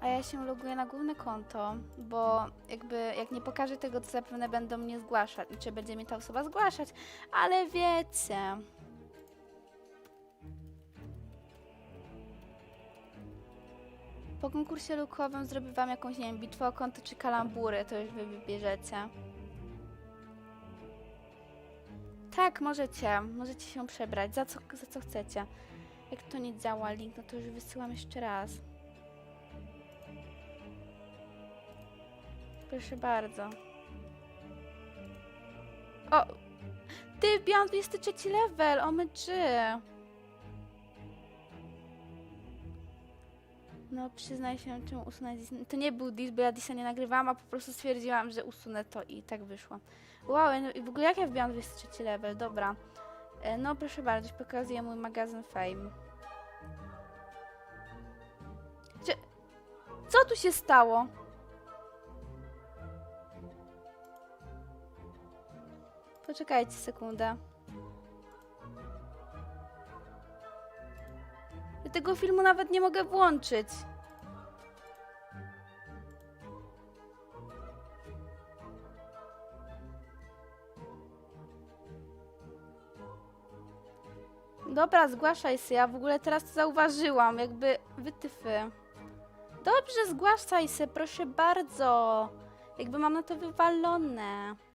A ja się loguję na główne konto, bo jakby jak nie pokażę tego, to zapewne będą mnie zgłaszać. Czy będzie mnie ta osoba zgłaszać, ale wiecie. Po konkursie lukowym zrobię wam jakąś, nie wiem, bitwę o konto czy kalambury, to już wy wybierzecie. Tak, możecie. Możecie się przebrać. Za co, za co chcecie. Jak to nie działa link, no to już wysyłam jeszcze raz. Proszę bardzo. O! Ty, wbijam 23 level! O my No, przyznaj się, czemu usunąć dis. To nie był dis, bo ja disa nie nagrywałam, a po prostu stwierdziłam, że usunę to i tak wyszło. Wow, no i w ogóle jak ja wbijam 23 level? Dobra. E, No, proszę bardzo, pokazuję mój magazyn Fame. Co tu się stało? Poczekajcie sekundę. Ja tego filmu nawet nie mogę włączyć. Dobra, zgłaszaj się. Ja w ogóle teraz to zauważyłam, jakby wytyfy. Dobrze, zgłaszaj się, proszę bardzo. Jakby mam na to wywalone.